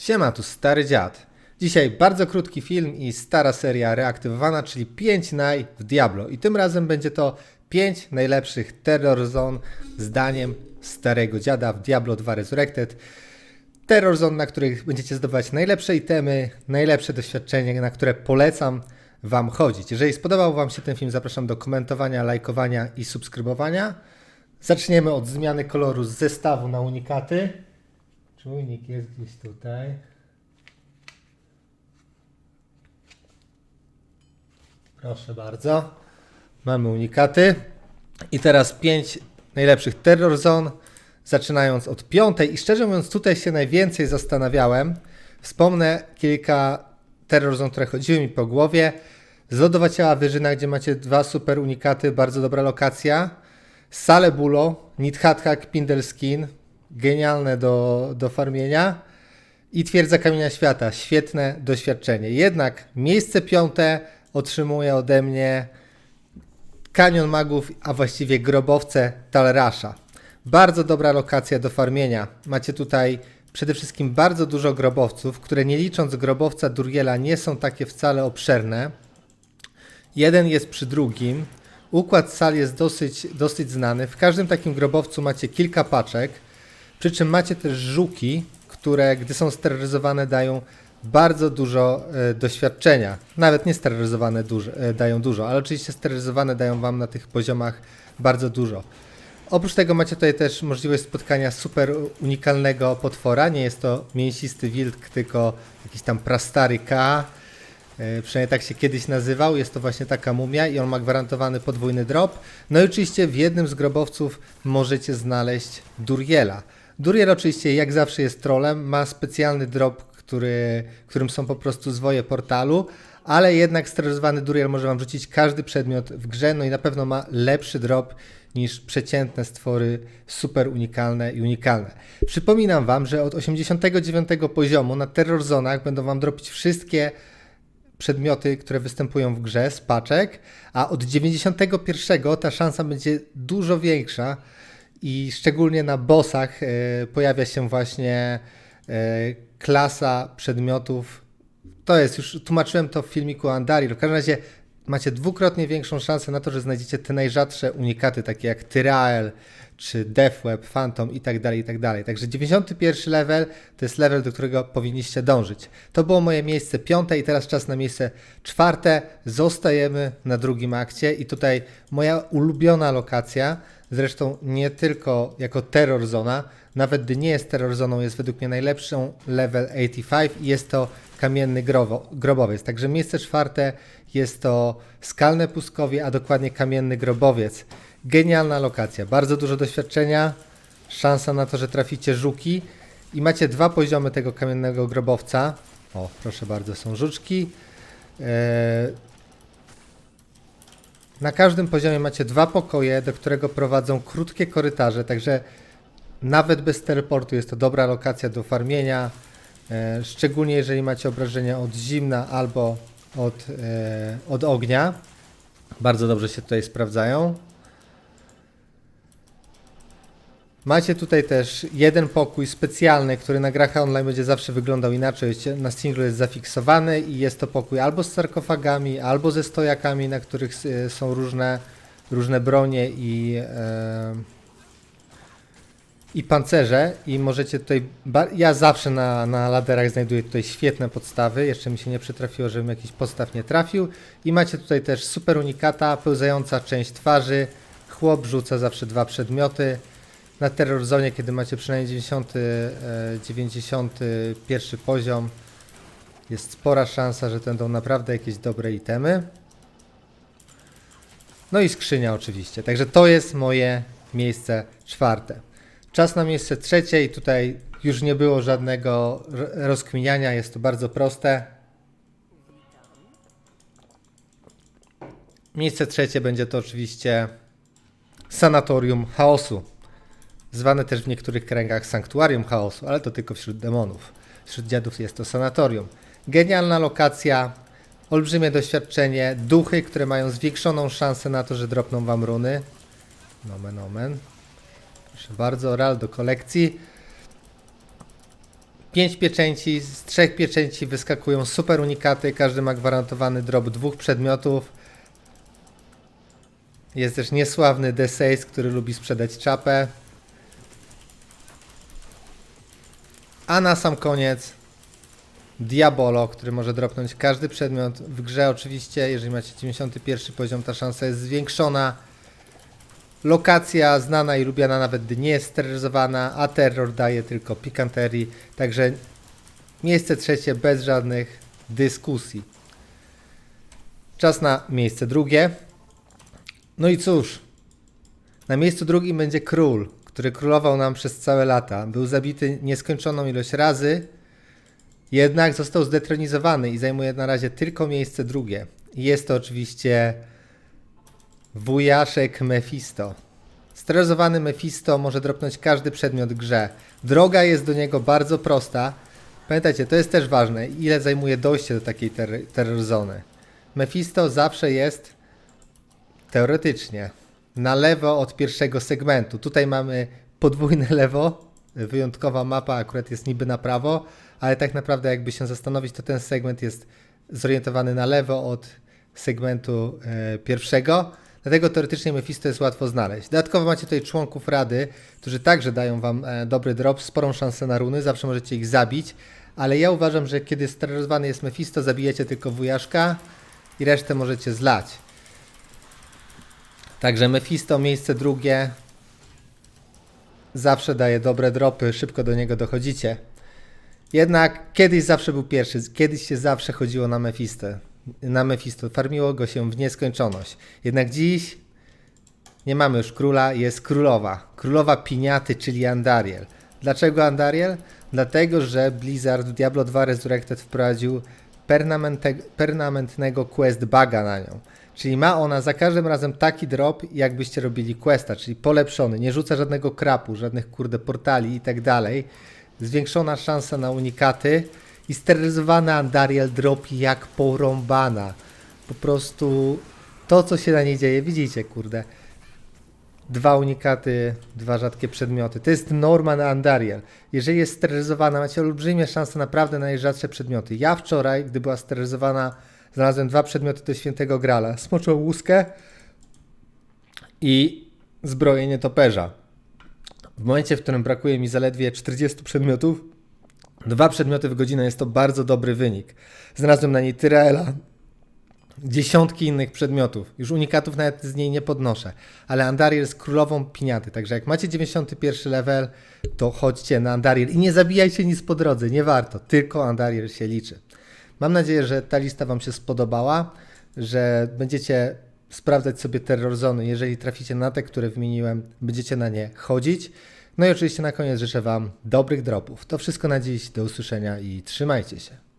Siema, tu stary dziad. Dzisiaj bardzo krótki film i stara seria reaktywowana, czyli 5 naj w Diablo. I tym razem będzie to 5 najlepszych terror zone zdaniem starego dziada w Diablo 2 Resurrected. Terror zone, na których będziecie zdobywać najlepsze itemy, najlepsze doświadczenie, na które polecam Wam chodzić. Jeżeli spodobał Wam się ten film, zapraszam do komentowania, lajkowania i subskrybowania. Zaczniemy od zmiany koloru z zestawu na unikaty. Czujnik jest gdzieś tutaj. Proszę bardzo. Mamy unikaty. I teraz 5 najlepszych terror zone, zaczynając od piątej. I szczerze mówiąc, tutaj się najwięcej zastanawiałem. Wspomnę kilka terror zone, które chodziły mi po głowie. Zlodowa ciała wyżyna, gdzie macie dwa super unikaty, bardzo dobra lokacja. Sale Bulo, Nidhathak, Pindelskin, genialne do, do farmienia. I Twierdza Kamienia Świata, świetne doświadczenie. Jednak miejsce piąte otrzymuje ode mnie Kanion Magów, a właściwie grobowce Talrasza. Bardzo dobra lokacja do farmienia. Macie tutaj przede wszystkim bardzo dużo grobowców, które nie licząc grobowca Duriela nie są takie wcale obszerne. Jeden jest przy drugim. Układ sal jest dosyć, dosyć znany. W każdym takim grobowcu macie kilka paczek. Przy czym macie też żuki, które gdy są sterylizowane dają bardzo dużo e, doświadczenia. Nawet nie sterylizowane e, dają dużo, ale oczywiście sterylizowane dają wam na tych poziomach bardzo dużo. Oprócz tego macie tutaj też możliwość spotkania super unikalnego potwora. Nie jest to mięsisty wilk, tylko jakiś tam prastary K. E, Przynajmniej tak się kiedyś nazywał. Jest to właśnie taka mumia i on ma gwarantowany podwójny drop. No i oczywiście w jednym z grobowców możecie znaleźć Duriela. Duriel oczywiście jak zawsze jest trolem, ma specjalny drop, który, którym są po prostu zwoje portalu, ale jednak steryzowany Duriel może wam rzucić każdy przedmiot w grze, no i na pewno ma lepszy drop niż przeciętne stwory super unikalne i unikalne. Przypominam wam, że od 89 poziomu na Terror Zonach będą wam dropić wszystkie przedmioty, które występują w grze z paczek, a od 91 ta szansa będzie dużo większa i szczególnie na bossach e, pojawia się właśnie e, klasa przedmiotów. To jest już, tłumaczyłem to w filmiku Andari. W każdym razie macie dwukrotnie większą szansę na to, że znajdziecie te najrzadsze unikaty, takie jak Tyrael, czy Deathweb, Phantom i tak dalej, i tak dalej. Także 91 level to jest level, do którego powinniście dążyć. To było moje miejsce piąte i teraz czas na miejsce czwarte. Zostajemy na drugim akcie i tutaj moja ulubiona lokacja, zresztą nie tylko jako terror zona, nawet gdy nie jest terror zoną, jest według mnie najlepszą level 85 i jest to kamienny grobowiec. Także miejsce czwarte jest to skalne pustkowie, a dokładnie kamienny grobowiec. Genialna lokacja, bardzo dużo doświadczenia, szansa na to, że traficie żuki i macie dwa poziomy tego kamiennego grobowca. O, proszę bardzo, są żuczki. Eee, na każdym poziomie macie dwa pokoje, do którego prowadzą krótkie korytarze, także nawet bez teleportu jest to dobra lokacja do farmienia. E, szczególnie jeżeli macie obrażenia od zimna albo od, e, od ognia. Bardzo dobrze się tutaj sprawdzają. Macie tutaj też jeden pokój specjalny, który na grach online będzie zawsze wyglądał inaczej. Na singlu jest zafiksowany i jest to pokój albo z sarkofagami, albo ze stojakami, na których e, są różne, różne bronie i, e, i pancerze. I możecie tutaj. Ja zawsze na, na laderach znajduję tutaj świetne podstawy. Jeszcze mi się nie przytrafiło, żebym jakiś podstaw nie trafił. I macie tutaj też super unikata, pełzająca część twarzy. Chłop rzuca zawsze dwa przedmioty na Terror Zone, kiedy macie przynajmniej 90, e, 91 poziom, jest spora szansa, że będą naprawdę jakieś dobre itemy. No i skrzynia oczywiście. Także to jest moje miejsce czwarte. Czas na miejsce trzecie i tutaj już nie było żadnego rozkminiania, jest to bardzo proste. Miejsce trzecie będzie to oczywiście Sanatorium Chaosu zwane też w niektórych kręgach sanktuarium chaosu, ale to tylko wśród demonów. Wśród dziadów jest to sanatorium. Genialna lokacja, olbrzymie doświadczenie, duchy, które mają zwiększoną szansę na to, że dropną wam runy. Nomen, omen. Proszę bardzo, ral do kolekcji. 5 pieczęci, z trzech pieczęci wyskakują super unikaty, każdy ma gwarantowany drop dwóch przedmiotów. Jest też niesławny D6, który lubi sprzedać czapę. A na sam koniec Diabolo, który może dropnąć każdy przedmiot w grze. Oczywiście, jeżeli macie 91 poziom, ta szansa jest zwiększona. Lokacja znana i lubiana, nawet nie jest terroryzowana, a terror daje tylko pikanterii. Także miejsce trzecie bez żadnych dyskusji. Czas na miejsce drugie. No i cóż, na miejscu drugim będzie król, który królował nam przez całe lata. Był zabity nieskończoną ilość razy, jednak został zdetronizowany i zajmuje na razie tylko miejsce drugie. Jest to oczywiście wujaszek Mephisto. Steryzowany Mephisto może dropnąć każdy przedmiot grze. Droga jest do niego bardzo prosta. Pamiętajcie, to jest też ważne, ile zajmuje dojście do takiej ter- terror zony. Mephisto zawsze jest teoretycznie na lewo od pierwszego segmentu. Tutaj mamy podwójne lewo, wyjątkowa mapa akurat jest niby na prawo, ale tak naprawdę jakby się zastanowić, to ten segment jest zorientowany na lewo od segmentu e, pierwszego. Dlatego teoretycznie Mephisto jest łatwo znaleźć. Dodatkowo macie tutaj członków rady, którzy także dają wam e, dobry drop, sporą szansę na runy, zawsze możecie ich zabić, ale ja uważam, że kiedy steryzowany jest Mephisto, zabijecie tylko wujaszka i resztę możecie zlać. Także Mephisto, miejsce drugie. Zawsze daje dobre dropy, szybko do niego dochodzicie. Jednak kiedyś zawsze był pierwszy, kiedyś się zawsze chodziło na Mephisto. Na Mephisto, farmiło go się w nieskończoność. Jednak dziś nie mamy już króla, jest królowa. Królowa piniaty, czyli Andariel. Dlaczego Andariel? Dlatego, że Blizzard w Diablo 2 Resurrected wprowadził permanentnego quest buga na nią. Czyli ma ona za każdym razem taki drop, jakbyście robili questa, czyli polepszony. Nie rzuca żadnego krapu, żadnych kurde portali i tak dalej. Zwiększona szansa na unikaty i sterylizowana Andariel dropi jak porąbana. Po prostu to, co się na niej dzieje, widzicie, kurde. Dwa unikaty, dwa rzadkie przedmioty. To jest norma na Andariel. Jeżeli jest sterylizowana, macie olbrzymie szanse naprawdę na najrzadsze przedmioty. Ja wczoraj, gdy była sterylizowana, znalazłem dwa przedmioty do świętego grala. Smoczą łuskę i zbrojenie toperza. W momencie, w którym brakuje mi zaledwie 40 przedmiotów, dwa przedmioty w godzinę jest to bardzo dobry wynik. Znalazłem na niej Tyraela, dziesiątki innych przedmiotów. Już unikatów nawet z niej nie podnoszę. Ale Andariel jest królową piniaty, także jak macie 91 level, to chodźcie na Andariel i nie zabijajcie nic po drodze, nie warto. Tylko Andariel się liczy. Mam nadzieję, że ta lista Wam się spodobała, że będziecie sprawdzać sobie terror zony. Jeżeli traficie na te, które wymieniłem, będziecie na nie chodzić. No i oczywiście na koniec życzę Wam dobrych dropów. To wszystko na dziś. Do usłyszenia i trzymajcie się.